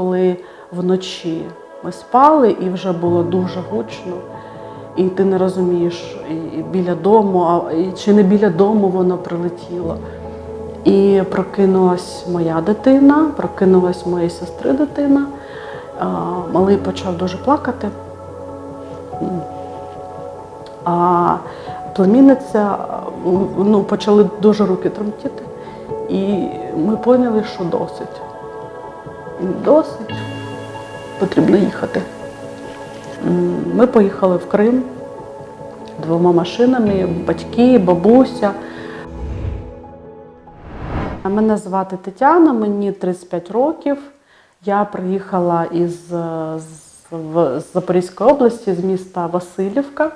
коли вночі ми спали і вже було дуже гучно, і ти не розумієш, і, біля дому, а чи не біля дому воно прилетіло. І прокинулась моя дитина, прокинулась моєї сестри дитина. Малий почав дуже плакати. А племінниця ну, почали дуже руки тремтіти. І ми поняли, що досить. Досить. Потрібно їхати. Ми поїхали в Крим двома машинами, батьки, бабуся. Мене звати Тетяна, мені 35 років. Я приїхала із е, з, Запорізької області, з міста Васильівка.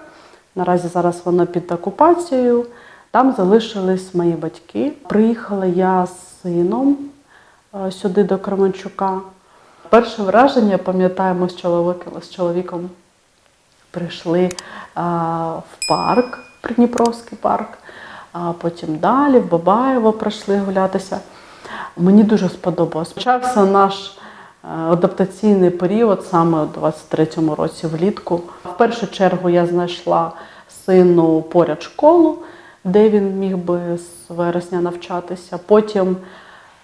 Наразі зараз воно під окупацією. Там залишились мої батьки. Приїхала я з сином сюди до Кременчука. Перше враження, пам'ятаємо з чоловіком, з чоловіком прийшли а, в парк, Придніпровський парк, а потім далі, в Бабаєво прийшли гулятися. Мені дуже сподобалось. Почався наш е, адаптаційний період саме у 23-му році влітку. В першу чергу я знайшла сину поряд школу, де він міг би з вересня навчатися. Потім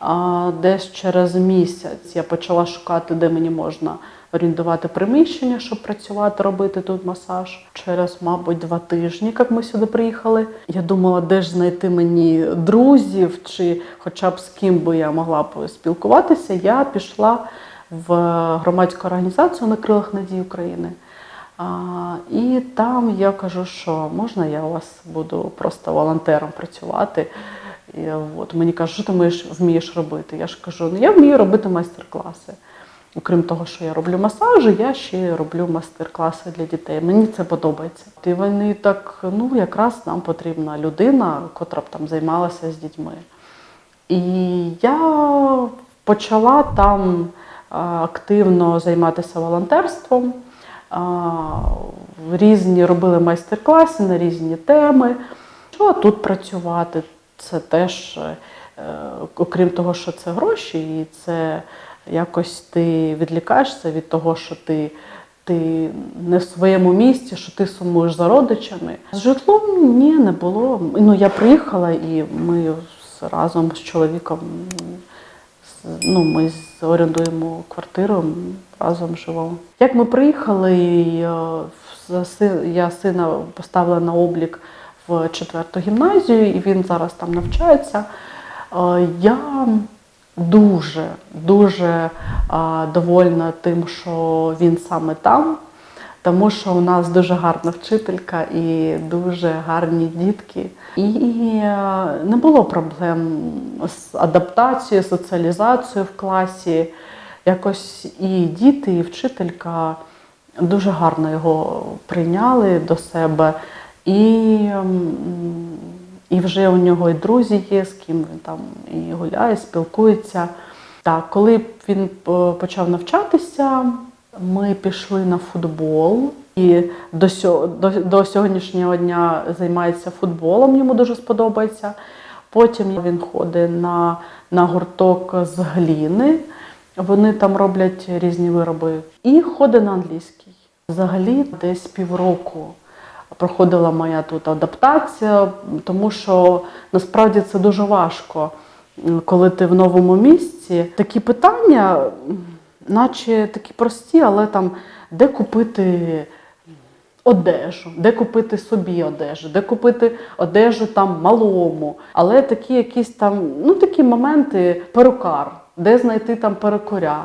а, десь через місяць я почала шукати, де мені можна орендувати приміщення, щоб працювати, робити тут масаж. Через, мабуть, два тижні, як ми сюди приїхали. Я думала, де ж знайти мені друзів, чи хоча б з ким би я могла б спілкуватися. Я пішла в громадську організацію на крилах надії України. А, і там я кажу, що можна я у вас буду просто волонтером працювати. І от мені кажуть, що ти вмієш, вмієш робити? Я ж кажу, ну я вмію робити майстер-класи. Окрім того, що я роблю масажі, я ще роблю майстер-класи для дітей. Мені це подобається. І вони так, ну якраз нам потрібна людина, котра б там займалася з дітьми. І я почала там активно займатися волонтерством. Різні робили майстер-класи на різні теми. Що тут працювати? Це теж, е, окрім того, що це гроші, і це якось ти відлікаєшся від того, що ти, ти не в своєму місці, що ти сумуєш за родичами. З житлом ні, не було. Ну, я приїхала і ми разом з чоловіком ну, ми орендуємо квартиру, разом живемо. Як ми приїхали, е, я сина поставила на облік в четверту гімназію, і він зараз там навчається. Е, Я дуже, дуже е, довольна тим, що він саме там. Тому що у нас дуже гарна вчителька і дуже гарні дітки. І е, не було проблем з адаптацією, соціалізацією в класі. Якось і діти, і вчителька дуже гарно його прийняли до себе. І, і вже у нього і друзі є, з ким він там і гуляє, спілкується. Так, коли він е, почав навчатися, ми пішли на футбол. І до, до, до сьогоднішнього дня займається футболом, йому дуже сподобається. Потім він ходить на, на гурток з гліни. Вони там роблять різні вироби. І ходить на англійський. Взагалі, десь півроку проходила моя тут адаптація, тому що насправді це дуже важко, коли ти в новому місці. Такі питання, наче такі прості, але там де купити одежу, де купити собі одежу, де купити одежу там малому. Але такі якісь там, ну такі моменти, перукар, де знайти там перукаря.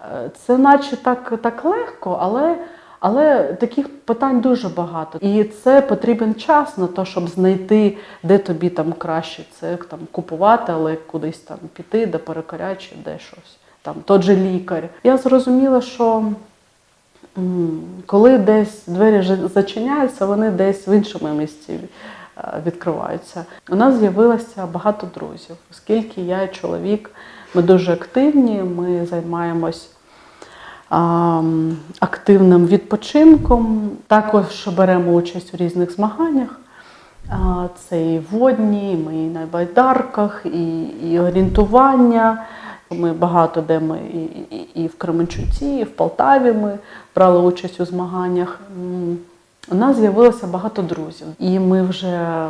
Е, Це наче так, так легко, але, але таких питань дуже багато. І це потрібен час на те, щоб знайти, де тобі там краще це там купувати, але кудись там піти, де перукаря чи де щось. Там тот же лікар. Я зрозуміла, що Коли десь двері зачиняються, вони десь в іншому місці е, відкриваються. У нас з'явилося багато друзів, оскільки я і чоловік, ми дуже активні, ми займаємось активним відпочинком. Також беремо участь у різних змаганнях. Це і водні, ми і на байдарках, і, і орієнтування, Ми багато де ми і, і, і в Кременчуці, і в Полтаві ми брали участь у змаганнях. У нас з'явилося багато друзів, і ми вже,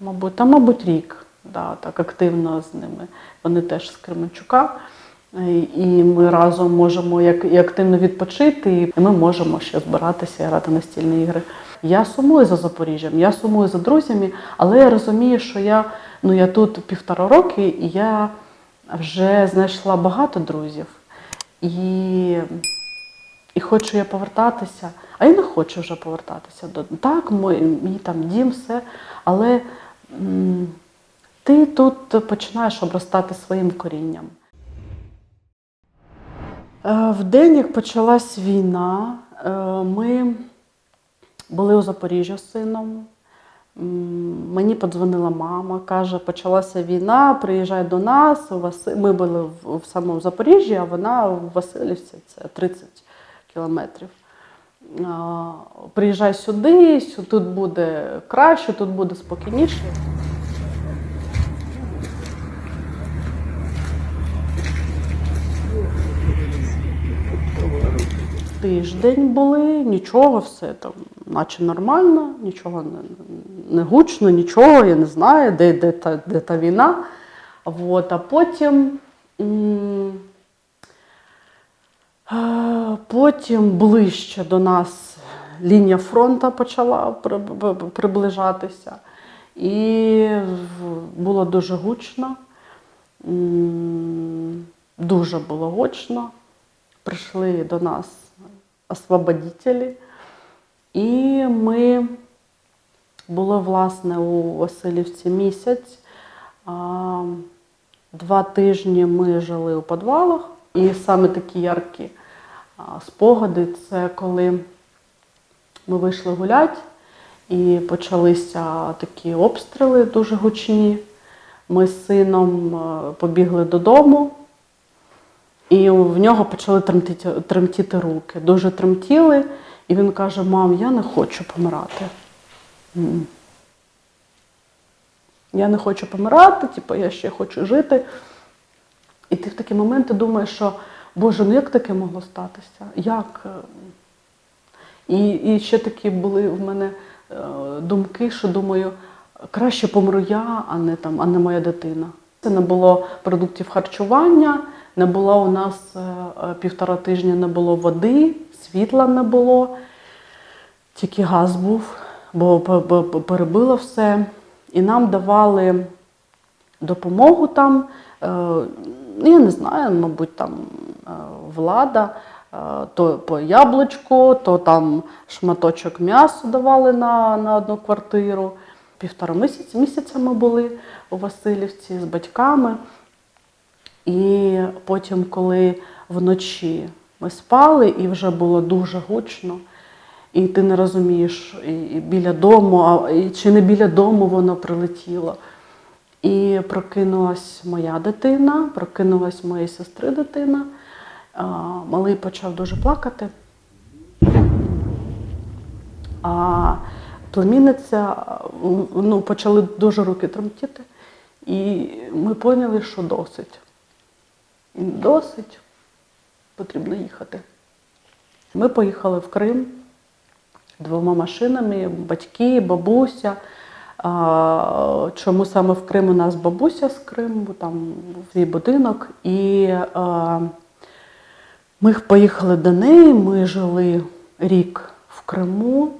мабуть, та, мабуть, рік да, так активно з ними. Вони теж з Кременчука. І- ми разом можемо як і активно відпочити, і ми можемо ще збиратися і грати настільні ігри. Я сумую за Запоріжжям, я сумую за друзями, але я розумію, що я, ну, я тут півтора роки, і я вже знайшла багато друзів. І, і хочу я повертатися, а я не хочу вже повертатися. до Так, мій, мій там дім, все, але м, ти тут починаєш обростати своїм корінням. Е, В день, як почалась війна, е, ми були у Запоріжжі з сином. Мені подзвонила мама, каже, почалася війна, приїжджай до нас. Ми були в, самому Запоріжжі, а вона в Васильівці, це 30 кілометрів. А, Приїжджай сюди, тут буде краще, тут буде спокійніше. Тиждень були, нічого, все там, наче нормально, нічого не, не гучно, нічого, я не знаю, де, де, та, де та війна. Вот, а потім, потім ближче до нас лінія фронту почала при- при- приближатися. І було дуже гучно, дуже було гучно прийшли до нас освободителі, і ми були, власне, у Васильівці місяць. Два тижні ми жили у підвалах, і саме такі яркі спогади це коли ми вийшли гуляти, і почалися такі обстріли дуже гучні. Ми з сином побігли додому. І в нього почали тремтіти, тремтіти руки. Дуже тремтіли. І він каже: Мам, я не хочу помирати. Я не хочу помирати, типу, я ще хочу жити. І ти в такі моменти думаєш, що Боже, ну як таке могло статися? Як? І, і ще такі були в мене е, думки, що думаю, краще помру я, а не, там, а не моя дитина. Це не було продуктів харчування, не було у нас е, е, півтора тижня не було води, світла не було, тільки газ був, бо перебило все. І нам давали допомогу там. е, ну, Я не знаю, мабуть, там влада, то по яблучку, то там шматочок м'яса давали на, на одну квартиру. Півтора місяця, місяця ми були у Васильівці з батьками. І потім, коли вночі ми спали, і вже було дуже гучно, і ти не розумієш, і, біля дому, а чи не біля дому воно прилетіло. І прокинулась моя дитина, прокинулась моєї сестри дитина. Малий почав дуже плакати. А племінниця ну, почали дуже руки тремтіти. І ми поняли, що досить. Досить, потрібно їхати. Ми поїхали в Крим двома машинами, батьки, бабуся. Чому саме в Крим у нас бабуся з Криму, там свій будинок. І ми поїхали до неї, ми жили рік в Криму.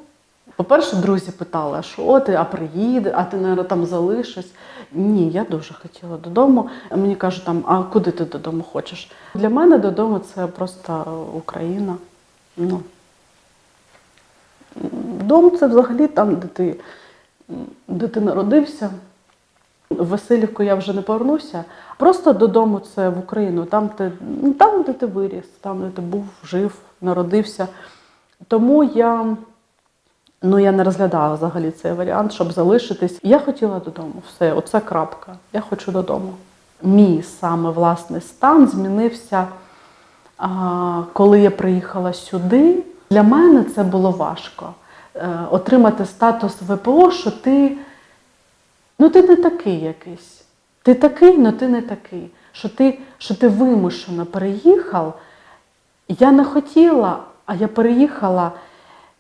По-перше, друзі питали, що ти, а приїде, а ти, наверное, там залишишся. Ні, я дуже хотіла додому. Мені кажуть, там, а куди ти додому хочеш? Для мене додому це просто Україна. Ну, Дом це взагалі там, де ти, де ти народився. В Васильівку я вже не повернуся. Просто додому це в Україну, там, де, ну, там, де ти виріс, там, де ти був, жив, народився. Тому я, ну, я не розглядала взагалі цей варіант, щоб залишитись. Я хотіла додому. Все, оце крапка. Я хочу додому. Мій саме власний стан змінився, коли я приїхала сюди. Для мене це було важко. Е, Отримати статус ВПО, що ти Ну, ти не такий якийсь. Ти такий, але ти не такий. що ти, що ти вимушено переїхав. Я не хотіла, а я переїхала.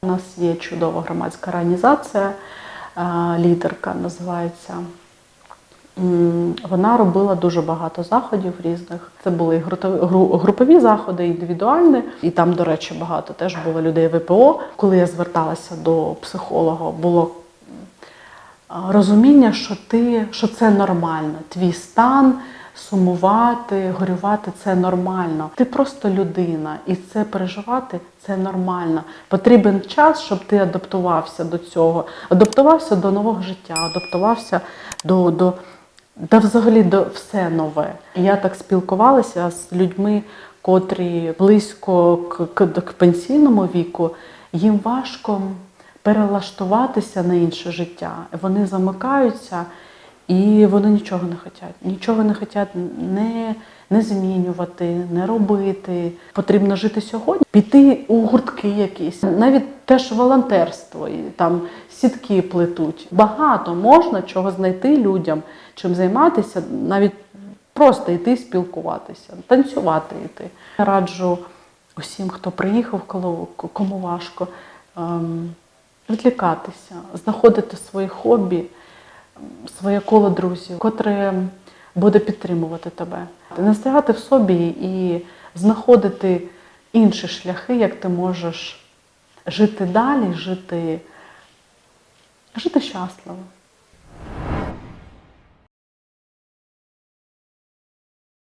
У нас є чудова громадська організація, е, лідерка називається. Вона робила дуже багато заходів різних. Це були групові заходи, індивідуальні. І там, до речі, багато теж було людей ВПО. Коли я зверталася до психолога, було розуміння, що ти що це нормально. Твій стан сумувати, горювати це нормально. Ти просто людина, і це переживати це нормально. Потрібен час, щоб ти адаптувався до цього, адаптувався до нового життя, адаптувався до. до та взагалі до все нове. Я так спілкувалася з людьми, котрі близько к, к, пенсійному віку, їм важко перелаштуватися на інше життя. Вони замикаються і вони нічого не хочуть. Нічого не хочуть не, не змінювати, не робити. Потрібно жити сьогодні, піти у гуртки якісь, навіть теж волонтерство, і там сітки плетуть. Багато можна чого знайти людям, чим займатися, навіть просто йти спілкуватися, танцювати йти. Я раджу усім, хто приїхав, кому важко, ем, відлікатися, знаходити свої хобі, своє коло друзів, котре буде підтримувати тебе. Не стояти в собі і знаходити інші шляхи, як ти можеш жити далі, жити, жити щасливо.